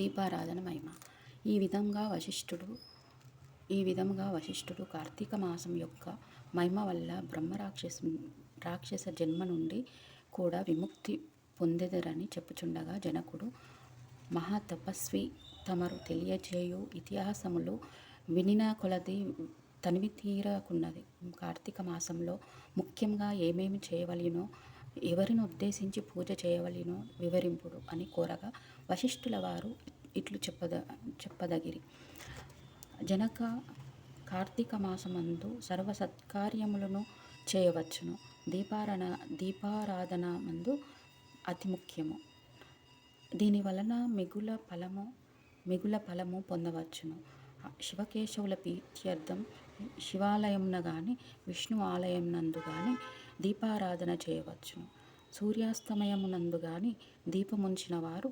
దీపారాధన మహిమ. ఈ విధంగా వశిష్ఠుడు ఈ విధంగా వశిష్ఠుడు కార్తీక మాసం యొక్క మహిమ వల్ల బ్రహ్మ రాక్షసు రాక్షస జన్మ నుండి కూడా విముక్తి పొందెదరని చెప్పుచుండగా జనకుడు మహాతపస్వి తమరు తెలియజేయు ఇతిహాసములు వినిన కొలది తనివి తీరకున్నది కార్తీక మాసంలో ముఖ్యంగా ఏమేమి చేయవలెనో ఎవరిని ఉద్దేశించి పూజ చేయవలెనో వివరింపుడు అని కోరగా వశిష్ఠుల వారు ఇట్లు చెప్పద చెప్పదగిరి. జనక కార్తీక మాసమందు సర్వ సత్కార్యములను చేయవచ్చును. దీపారణ దీపారాధన మందు అతి ముఖ్యము. దీని వలన మిగుల ఫలము మిగుల ఫలము పొందవచ్చును. శివకేశవుల ప్రీత్యర్థం శివాలయంన కానీ విష్ణు ఆలయం నందు కానీ దీపారాధన చేయవచ్చును సూర్యాస్తమయమునందు గాని దీపముంచిన వారు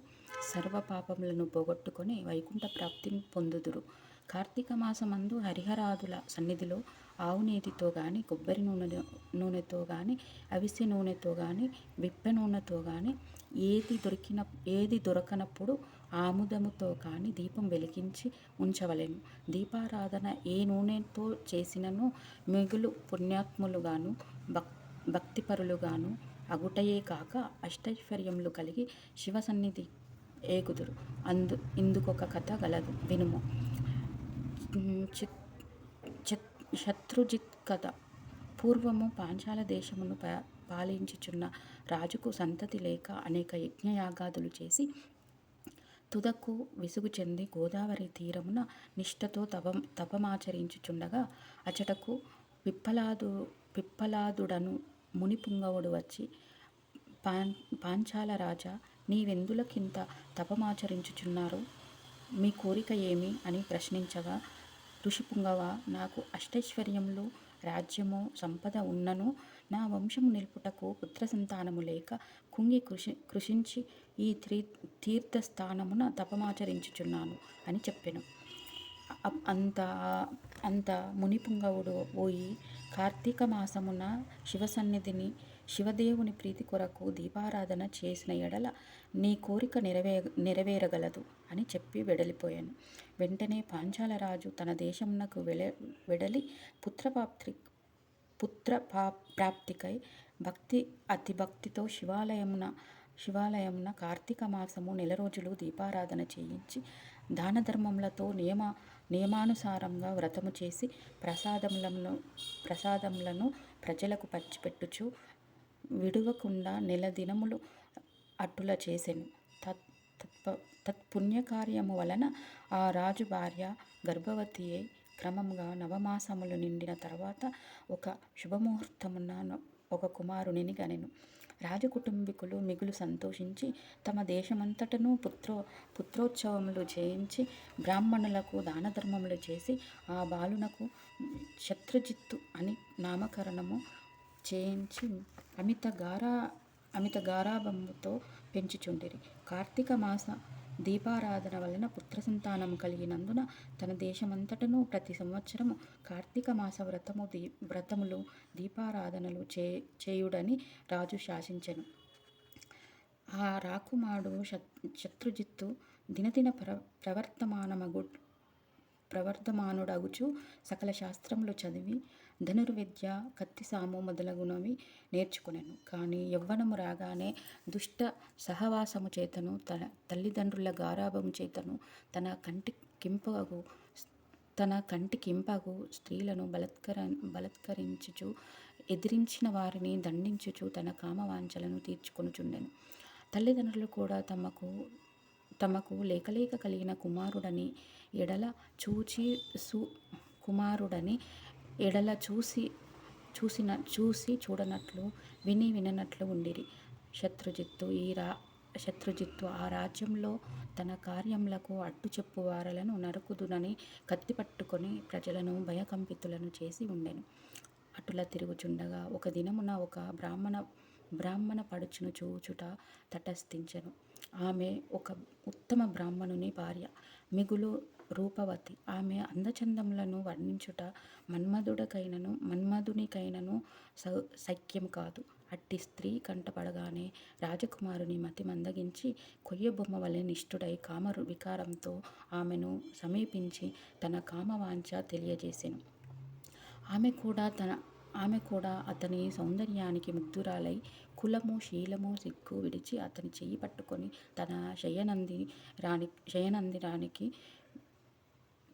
సర్వ పాపములను పోగొట్టుకొని వైకుంఠ ప్రాప్తిని పొందుదురు. కార్తీక మాసమందు హరిహరాదుల సన్నిధిలో ఆవు నేతితో కానీ కొబ్బరి నూనె నూనెతో కానీ అవిసె నూనెతో కానీ విప్ప నూనెతో కానీ ఏది దొరికిన ఏది దొరకనప్పుడు ఆముదముతో కానీ దీపం వెలిగించి ఉంచవలెను. దీపారాధన ఏ నూనెతో చేసినను మిగులు పుణ్యాత్ములుగాను భక్ భక్తిపరులుగాను అగుటయే కాక అష్టైశ్వర్యములు కలిగి శివ సన్నిధి ఏగుదురు. అందు ఇందుకొక కథ గలదు. వినుము. చిత్ శత్రుజిత్ కథ. పూర్వము పాంచాల దేశమును పాలించుచున్న రాజుకు సంతతి లేక అనేక యజ్ఞయాగాదులు చేసి తుదకు విసుగు చెంది గోదావరి తీరమున నిష్ఠతో తపం తపమాచరించుచుండగా అచటకు పిప్పలాదు పిప్పలాదుడను మునిపుంగవుడు వచ్చి పాన్ పాంచాల రాజా నీవెందులకింత తపమాచరించుచున్నారు? మీ కోరిక ఏమి? అని ప్రశ్నించగా ఋషిపుంగవ నాకు అష్టైశ్వర్యములు రాజ్యము సంపద ఉన్నను నా వంశము నిలుపుటకు పుత్ర సంతానము లేక కుంగి కృషి కృషించి ఈ త్రీ తీర్థస్థానమున తపమాచరించుచున్నాను అని చెప్పెను. అంత అంత మునిపుంగవుడు పోయి కార్తీక మాసమున శివసన్నిధిని శివదేవుని ప్రీతి కొరకు దీపారాధన చేసిన ఎడల నీ కోరిక నెరవే నెరవేరగలదు అని చెప్పి వెడలిపోయాను. వెంటనే పాంచాలరాజు తన దేశమునకు వెడ వెడలి పుత్రపాప్తి పుత్ర ప్రాప్తికై భక్తి అతి భక్తితో శివాలయమున శివాలయమున కార్తీక మాసము నెల రోజులు దీపారాధన చేయించి దాన ధర్మములతో నియమ నియమానుసారంగా వ్రతము చేసి ప్రసాదములను ప్రసాదములను ప్రజలకు పంచిపెట్టుచు విడువకుండా నెల దినములు అట్టుల చేసెను. తత్ తత్ప తత్పుణ్యకార్యము వలన ఆ రాజు భార్య గర్భవతి అయి క్రమంగా నవమాసములు నిండిన తర్వాత ఒక శుభముహూర్తమున ఒక కుమారునిని గనెను. రాజ కుటుంబీకులు మిగులు సంతోషించి తమ దేశమంతటను పుత్రో పుత్రోత్సవములు చేయించి బ్రాహ్మణులకు దాన ధర్మములు చేసి ఆ బాలునకు శత్రుజిత్తు అని నామకరణము చేయించి అమిత గారా అమిత గారాభముతో పెంచుచుండిరి. కార్తీక మాస దీపారాధన వలన పుత్ర సంతానం కలిగినందున తన దేశమంతటను ప్రతి సంవత్సరము కార్తీక మాస వ్రతము దీ వ్రతములు దీపారాధనలు చే చేయుడని రాజు శాసించెను. ఆ రాకుమాడు శత్రుజిత్తు దినదిన ప్ర ప్రవర్తమానమగు ప్రవర్ధమానుడగుచు సకల శాస్త్రములు చదివి ధనుర్విద్య కత్తిసాము మొదలగునవి నేర్చుకునెను. కానీ యవ్వనము రాగానే దుష్ట సహవాసము చేతను తన తల్లిదండ్రుల గారాభము చేతను తన కంటి కింపగు తన కంటి కింపగు స్త్రీలను బలత్కర బలత్కరించుచు ఎదిరించిన వారిని దండించుచు తన కామవాంఛలను తీర్చుకొనుచుండెను. తల్లిదండ్రులు కూడా తమకు తమకు లేకలేక కలిగిన కుమారుడని ఎడల చూచి సు కుమారుడని ఎడల చూసి చూసిన చూసి చూడనట్లు విని విననట్లు ఉండిరి. శత్రుజిత్తు ఈ రా శత్రుజిత్తు ఆ రాజ్యంలో తన కార్యములకు అట్టు చెప్పు వారలను నరుకుదునని కత్తి పట్టుకొని ప్రజలను భయకంపితులను చేసి ఉండెను. అటుల తిరుగుచుండగా ఒక దినమున ఒక బ్రాహ్మణ బ్రాహ్మణ పడుచును చూచుట తటస్థించెను. ఆమె ఒక ఉత్తమ బ్రాహ్మణుని భార్య. మిగులు రూపవతి. ఆమె అందచందములను వర్ణించుట మన్మధుడకైనను మన్మధునికైనను స సఖ్యం కాదు. అట్టి స్త్రీ కంటపడగానే రాజకుమారుని మతి మందగించి కొయ్యబొమ్మ వలె నిష్ఠుడై కామ వికారంతో ఆమెను సమీపించి తన కామవాంఛ తెలియజేసెను. ఆమె కూడా తన ఆమె కూడా అతని సౌందర్యానికి ముగ్ధురాలై కులము శీలము సిగ్గు విడిచి అతని చెయ్యి పట్టుకొని తన శయనంది రాణి శయనందిరానికి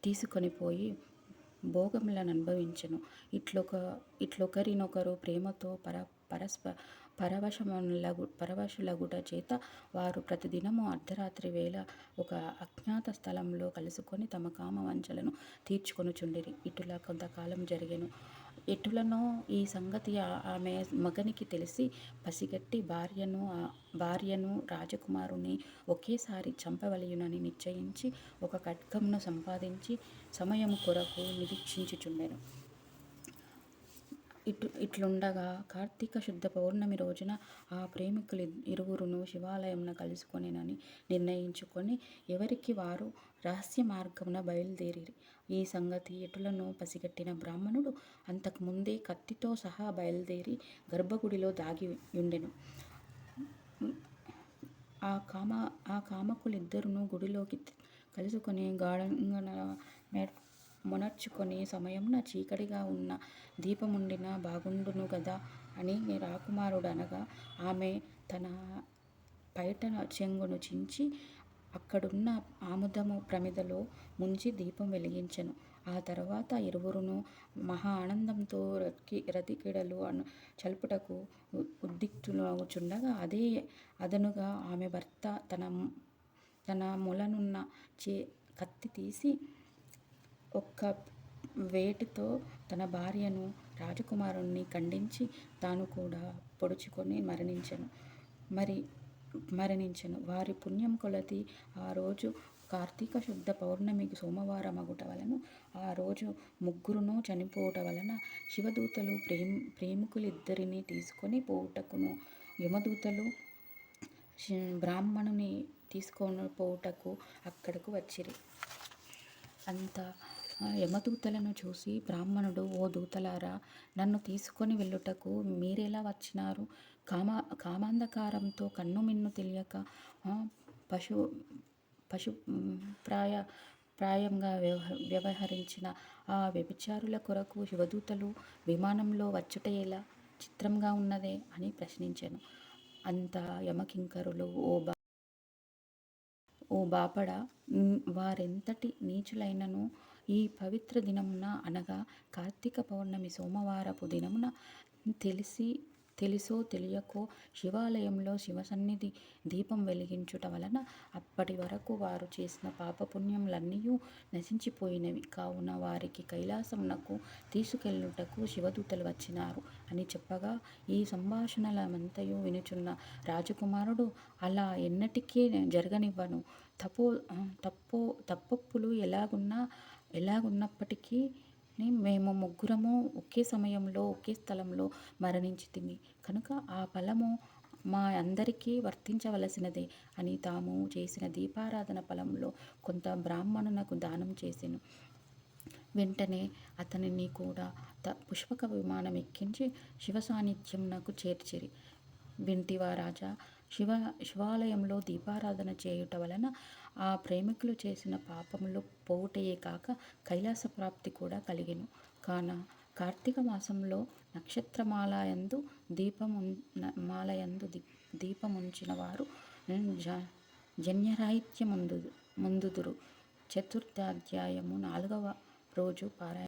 తీసుకొని పోయి భోగములను అనుభవించెను. ఇట్లొక ఇట్లొకరినొకరు ప్రేమతో పర పరస్ప పరవశములగు పరవశులగుట చేత వారు ప్రతిదినము అర్ధరాత్రి వేళ ఒక అజ్ఞాత స్థలంలో కలుసుకొని తమ కామ వంచలను తీర్చుకొనుచుండిరి. ఇటులా కొంతకాలం జరిగెను. ఎటులనో ఈ సంగతి ఆ- ఆమె మగనికి తెలిసి పసిగట్టి భార్యను భార్యను రాజకుమారుని ఒకేసారి చంపవలయునని నిశ్చయించి ఒక ఖడ్గమును సంపాదించి సమయము కొరకు నిరీక్షించుచుండెను. ఇటు ఇట్లుండగా కార్తీక శుద్ధ పౌర్ణమి రోజున ఆ ప్రేమికులు ఇరువురును శివాలయంన కలుసుకొనినని నిర్ణయించుకొని ఎవరికి వారు రహస్య మార్గమున బయలుదేరిరి. ఈ సంగతి ఎటులను పసిగట్టిన బ్రాహ్మణుడు అంతకు ముందే కత్తితో సహా బయలుదేరి గర్భగుడిలో దాగి ఉండెను ఆ కామ ఆ కామకులిద్దరును గుడిలోకి కలుసుకొని గాఢంగా మొనర్చుకొని సమయమున చీకటిగా ఉన్న దీపముండినా బాగుండును గదా అని రాకుమారుడు అనగా ఆమె తన పైట చెంగును చించి అక్కడున్న ఆముదము ప్రమిదలో ముంచి దీపం వెలిగించను. ఆ తర్వాత ఇరువురును మహా ఆనందంతో రతికి రతికిడలు అను చల్పుటకు ఉద్దిక్తులవుచుండగా అదే అదనుగా ఆమె భర్త తన తన మొలనున్న చే కత్తి తీసి ఒక్క వేటుతో తన భార్యను రాజకుమారుణ్ణి ఖండించి తాను కూడా పొడుచుకొని మరణించను. మరి మరణించను. వారి పుణ్యం కొలది ఆ రోజు కార్తీక శుద్ధ పౌర్ణమికి సోమవారం అగుట వలన ఆ రోజు ముగ్గురును చనిపోవట వలన శివదూతలు ప్రేమ ప్రేమికులిద్దరిని తీసుకొని పోవుటకును యమదూతలు బ్రాహ్మణుని తీసుకొని పోవుటకు అక్కడకు వచ్చిరి. అంత యమదూతలను చూసి బ్రాహ్మణుడు ఓ దూతలారా నన్ను తీసుకొని వెళ్ళుటకు మీరెలా వచ్చినారు? కామా కామాంధకారంతో కన్ను మిన్ను తెలియక పశు పశు ప్రాయ ప్రాయంగా వ్యవహ వ్యవహరించిన ఆ వ్యభిచారుల కొరకు శివదూతలు విమానంలో వచ్చుట ఎలా? చిత్రంగా ఉన్నదే? అని ప్రశ్నించాను. అంత యమకింకరులు ఓ బా ఓ బాపడ వారెంతటి నీచులైనను ఈ పవిత్ర దినమున అనగా కార్తీక పౌర్ణమి సోమవారపు దినమున తెలిసి తెలుసో తెలియకో శివాలయంలో శివసన్నిధి దీపం వెలిగించుట వలన అప్పటి వరకు వారు చేసిన పాపపుణ్యములన్నీ నశించిపోయినవి. కావున వారికి కైలాసమునకు తీసుకెళ్ళుటకు శివదూతలు వచ్చినారు అని చెప్పగా ఈ సంభాషణలమంతయు వినుచున్న రాజకుమారుడు అలా ఎన్నటికీ జరగనివ్వను. తపో తప్పో తప్పప్పులు ఎలాగున్నా ఎలాగున్నప్పటికీ మేము ముగ్గురము ఒకే సమయంలో ఒకే స్థలంలో మరణించితిమి. కనుక ఆ ఫలము మా అందరికీ వర్తించవలసినదే అని తాము చేసిన దీపారాధన ఫలంలో కొంత బ్రాహ్మణునకు దానం చేసెను. వెంటనే అతనిని కూడా త పుష్పక విమానం ఎక్కించి శివ సాన్నిధ్యం నాకు చేర్చిరి. వింటివా రాజా శివ శివాలయంలో దీపారాధన చేయుట వలన ఆ ప్రేమికులు చేసిన పాపములు పోవుటయే కాక కైలాస ప్రాప్తి కూడా కలిగెను. కాన కార్తీక మాసంలో నక్షత్రమాలయందు దీపము మాలయందు దీ దీపముంచిన వారు జ జన్యరాహిత్యముందు ముందుదురు. చతుర్థాధ్యాయము నాలుగవ రోజు పారాయణ